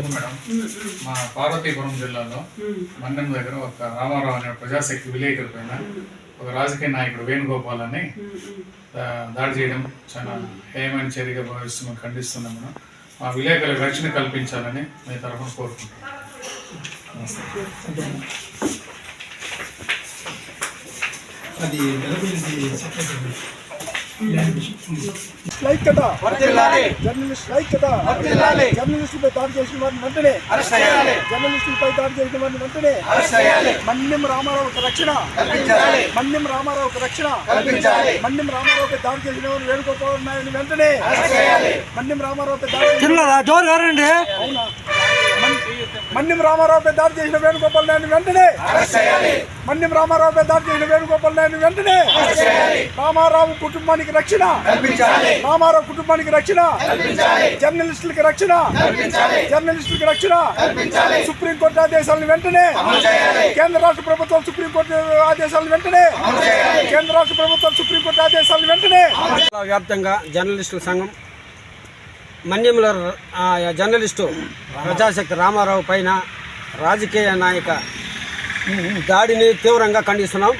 Madam. మా పార్వతీపురం జిల్లాలో మండలం దగ్గర ఒక రామారావు అనే ప్రజాశక్తి విలేకరు పైన ఒక రాజకీయ నాయకుడు వేణుగోపాల్ అని దాడి చేయడం చాలా హేయమైన చర్యగా భావిస్తున్నాం ఖండిస్తున్నాం మేడం. మా విలేకరులకు రక్షణ కల్పించాలని మీ తరఫున కోరుకుంటున్నాం. అది ఐక్యత జర్నలిస్ట్ ఐక్యత జర్నలిస్టులపై దాడి చేసిన వారిని వెంటనే. జర్నలిస్టులపై దాడి చేసిన వారిని వెంటనే. మన్యం రామారావుకి రక్షణ. మన్యం రామారావుకి రక్షణ. మన్యం రామారావుపై దాడి చేసిన వారిని నాయుడు వెంటనే. మన్యం రామారావుపై దాడి అవునా? మన్యం రామారావుపై దాడి చేసిన వేణుగోపాల్ నాయుడు వెంటనే. మన్యం రామారావుపై దాడి చేసిన వేణుగోపాల్ నాయుడు వెంటనే. రామారావు కుటుంబానికి రక్షణ. రామారావు కుటుంబానికి రక్షణ. జర్నలిస్టులకి రక్షణ. జర్నలిస్టులకి రక్షణ. సుప్రీంకోర్టు ఆదేశాలను వెంటనే. కేంద్ర రాష్ట్ర ప్రభుత్వం సుప్రీంకోర్టు ఆదేశాలను వెంటనే. కేంద్ర రాష్ట్ర ప్రభుత్వం సుప్రీంకోర్టు ఆదేశాలను వెంటనే. వ్యాప్తంగా జర్నలిస్టుల సంఘం మన్యంలో జర్నలిస్టు ప్రజాశక్తి రామారావు పైన రాజకీయ నాయక దాడిని తీవ్రంగా ఖండిస్తున్నాం.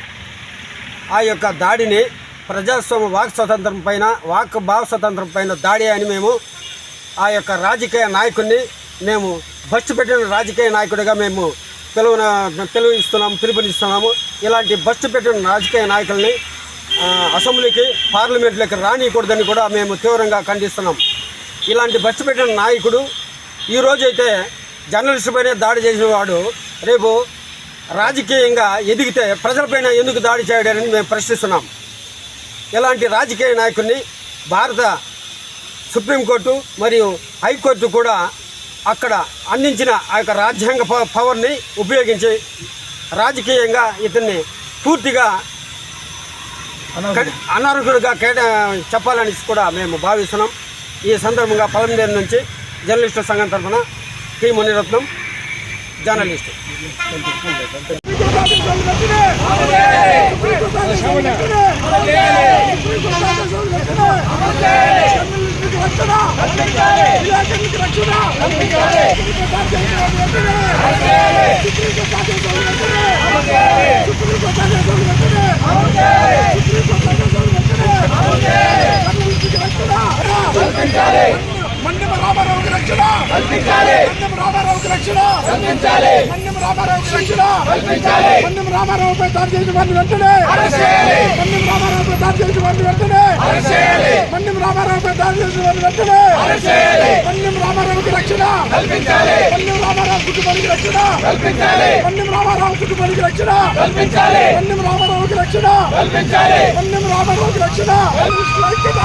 ఆ యొక్క దాడిని ప్రజాస్వామ్య వాక్ స్వతంత్రం పైన వాక్ భావ స్వతంత్రం పైన దాడి అని మేము ఆ యొక్క రాజకీయ నాయకుడిని మేము బస్సు పెట్టిన రాజకీయ నాయకుడిగా మేము పిలువన పిలువిస్తున్నాము పిలుపునిస్తున్నాము. ఇలాంటి బస్సు పెట్టిన రాజకీయ నాయకుల్ని అసెంబ్లీకి పార్లమెంట్లోకి రానియకూడదని కూడా మేము తీవ్రంగా ఖండిస్తున్నాం. ఇలాంటి బస్సు పెట్టిన నాయకుడు ఈరోజు అయితే జర్నలిస్టు పైన దాడి చేసిన వాడు రేపు రాజకీయంగా ఎదిగితే ప్రజలపైన ఎందుకు దాడి చేయడాన్ని మేము ప్రశ్నిస్తున్నాం. ఇలాంటి రాజకీయ నాయకుడిని భారత సుప్రీంకోర్టు మరియు హైకోర్టు కూడా అక్కడ అందించిన ఆ యొక్క రాజ్యాంగ పవర్ని ఉపయోగించి రాజకీయంగా ఇతన్ని పూర్తిగా అనర్హుడిగా కేటా చెప్పాలని కూడా మేము భావిస్తున్నాం. ఈ సందర్భంగా పలంనేరు నుంచి జర్నలిస్టుల సంఘం తరఫున టి మునిరత్నం జర్నలిస్టు సుప్రీంకోర్టు ఆదేశాలను వెంటనే సుప్రీంకోర్టు ఆదేశాలను వెంటనే సుప్రీంకోర్టు ఆదేశాలను వెంటనే జర్నలిస్టులకు రక్షణ విలేకరులకు రక్షణ సుప్రీంకోర్టు ఆదేశాలను వెంటనే సుప్రీంకోర్టు ఆదేశాలను వెంటనే సుప్రీంకోర్టు ఆదేశాలను వెంటనే సుప్రీంకోర్టు ఆదేశాలను వెంటనే జర్నలిస్టులకు రక్షణ మన్యం రామారావుకి రక్షణ మన్యం మన్యం రామారావుకి రక్షణ మన్యం రామారావుపై దాడి చేసిన వారిని వెంటనే మన్యం రామారావుపై దాడి చేసిన వారిని వెంటనే మన్యం రామారావుపై దాడి చేసిన వారిని వెంటనే మన్యం రామారావుకి రక్షణ. మన్యం రామారావు కుటుంబానికి రక్షణ. మన్యం రామారావు కుటుంబానికి రక్షణ. మన్యం రామారావుకి రక్షణ. మన్యం రామారావుకి రక్షణ. ఐక్యత.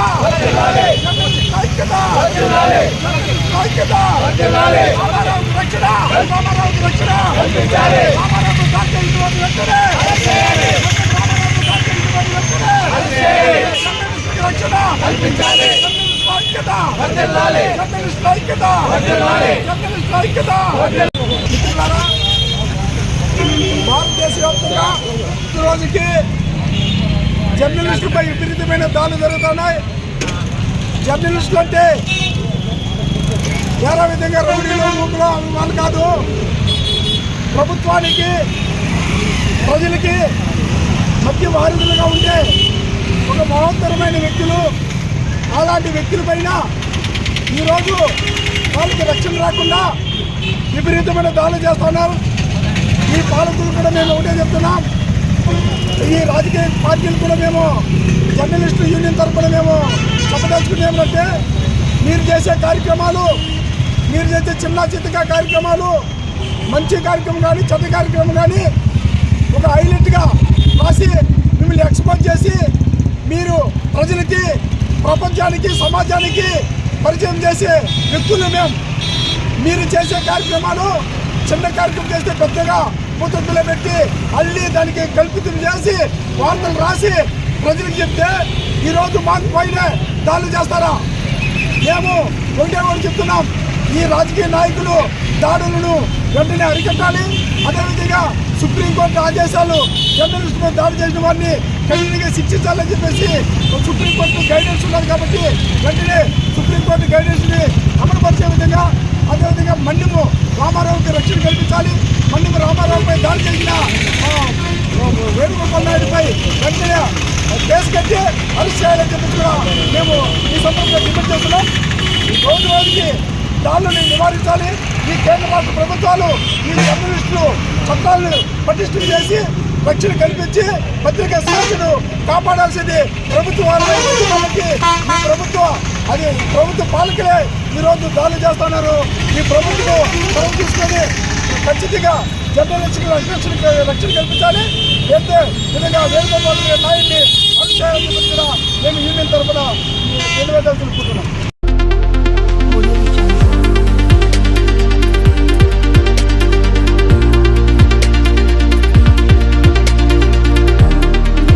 ఐక్యత. ఐక్యత. రామారావుకి రక్షణ రామారావుకి రక్షణ రామారావుకు దాడి చేసిన వారిని వెంటనే రామారావుకు దాడి చేసిన వారిని వెంటనే జర్నలిస్టులకు రక్షణ కల్పించాలి ఐక్యత జర్నలిస్టుల ఐక్యత జర్నలిస్టుల ఐక్యత మిత్రులారా భారతదేశ వ్యాప్తంగా ఈ రోజుకి జర్నలిస్టులపై విపరీతమైన దాడులు జరుగుతున్నాయి. జర్నలిస్టులు అంటే వేరే విధంగా రౌడీలు మూకులు అవి వాళ్ళు కాదు. ప్రభుత్వానికి ప్రజలకి మధ్య వారధులుగా ఉండే ఒక మహోత్తరమైన వ్యక్తులు అలాంటి వ్యక్తులపైన ఈరోజు వాళ్ళకి రక్షణ రాకుండా విపరీతమైన దాడులు చేస్తున్నారు. ఈ పాలకులు కూడా మేము ఒకటే చెప్తున్నాం. ఈ రాజకీయ పార్టీలు కూడా మేము జర్నలిస్టు యూనియన్ తరఫున మేము చెప్పదలుచుకునే ఏమంటే మీరు చేసే కార్యక్రమాలు మీరు చేసే చిన్న చిత్తగా కార్యక్రమాలు మంచి కార్యక్రమం కానీ చెత్త కార్యక్రమం కానీ ఒక హైలైట్గా రాసి మిమ్మల్ని ఎక్స్పోజ్ చేసి మీరు ప్రజలకి ప్రపంచానికి సమాజానికి పరిచయం చేసే వ్యక్తులు మేము. మీరు చేసే కార్యక్రమాలు చిన్న కార్యక్రమం చేస్తే పెద్దగా ముతద్దులో పెట్టి అల్లి దానికి కల్పితం చేసి వార్తలు రాసి ప్రజలకు చెప్తే ఈరోజు మాకు పైన దాడులు చేస్తారా? మేము ఒకటే ఒకటి చెప్తున్నాం. ఈ రాజకీయ నాయకులు దాడులను వెంటనే అరికట్టాలి. అదేవిధంగా సుప్రీంకోర్టు ఆదేశాలు జర్నలిస్ట్ మీద దాడి చేసిన వారిని కఠినంగా శిక్షించాలని చెప్పేసి సుప్రీంకోర్టు గైడెన్స్ ఉన్నారు కాబట్టి వెంటనే సుప్రీంకోర్టు గైడెన్స్ని అమలుపరిచే విధంగా అదేవిధంగా మన్యము రామారావుకి రక్షణ కల్పించాలి. మన్యము రామారావుపై దాడి చేసిన వేణుగోపాల్ నాయుడుపై వెంటనే కేసు కట్టి అరెస్ట్ చేయాలని చెప్పి కూడా మేము ఈ సందర్భంగా డిమాండ్ చేస్తున్నాం. రోజు రోజుకి దాడులను నివారించాలి. ఈ కేంద్ర రాష్ట్ర ప్రభుత్వాలు ఈ జర్నలిస్టులు చట్టాలను పటిష్టం చేసి రక్షణ కల్పించి పత్రికా స్వేచ్ఛను కాపాడాల్సింది ప్రభుత్వాలు. ప్రభుత్వ ప్రభుత్వం అది ప్రభుత్వ పాలకులే ఈరోజు దాడులు చేస్తున్నారు. ఈ ప్రభుత్వం చొరవ తీసుకొని ఖచ్చితంగా జర్నలిస్టులకు రక్షణ రక్షణ కల్పించాలి. అయితే విధంగా వేణుగోపాల్ నాయుడిని అనుసరించిన మేము యూనియన్ తరఫున నిలబెట్టాల్సి అనుకుంటున్నాం